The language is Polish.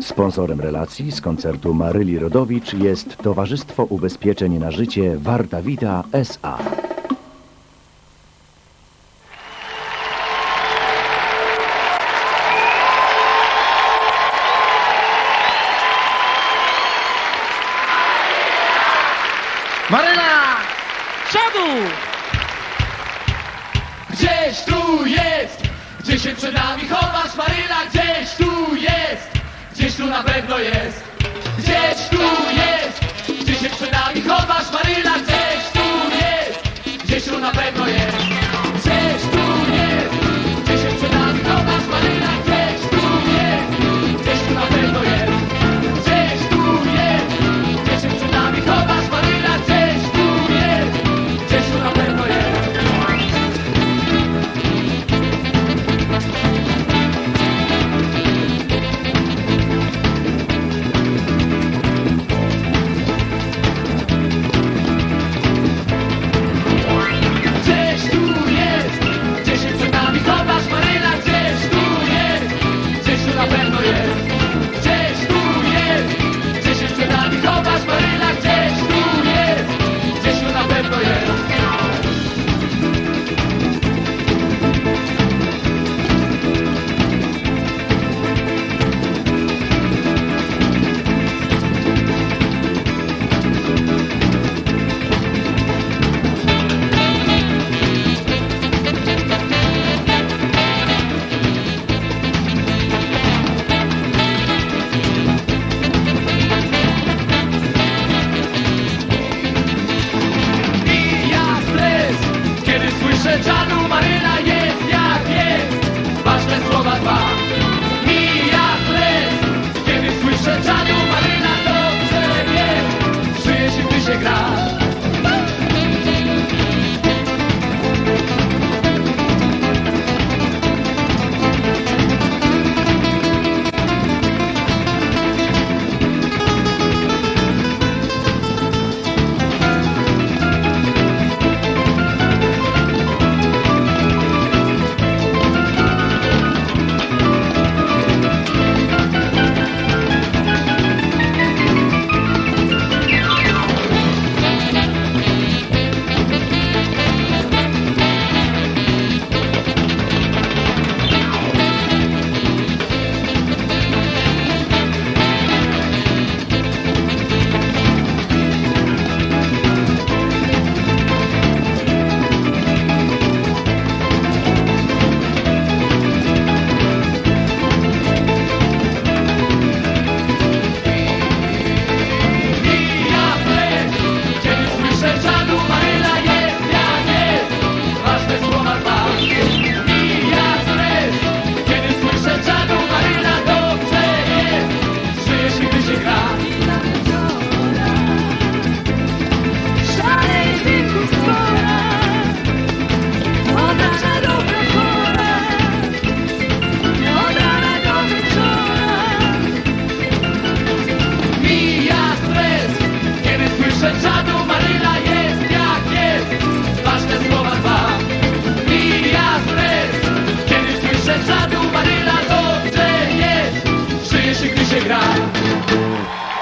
Sponsorem relacji z koncertu Maryli Rodowicz jest Towarzystwo Ubezpieczeń na Życie Warta Wita S.A. Maryla! Przodu! Gdzieś tu jest, gdzie się przed nami chowasz, Maryla, na pewno jest. 是家。